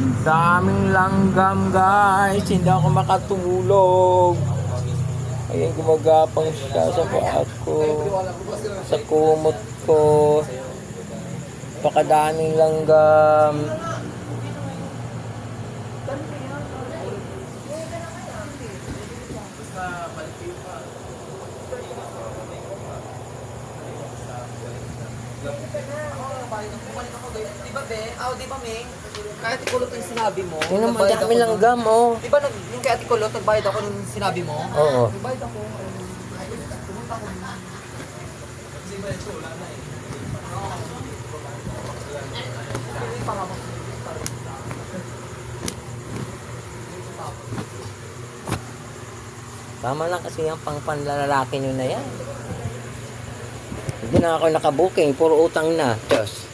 Ang daming langgam guys. Hindi ako makatulog. Ayan, gumagapang siya sa paa ko. Sa kumot ko. Pakadaming langgam. Di ba, be? Ah, di ba, Ming? Kahit ikulot yung sinabi mo. Yun naman, nagbayad dami ako langgam oh. Di ba, nag, yung kay Ate Kulot, nagbayad ako nung sinabi mo? Oo. Nagbayad ako. Pumunta ako. Tama lang kasi yung pang panlalaki nyo na yan. Hindi na ako nakabuking, puro utang na. Diyos.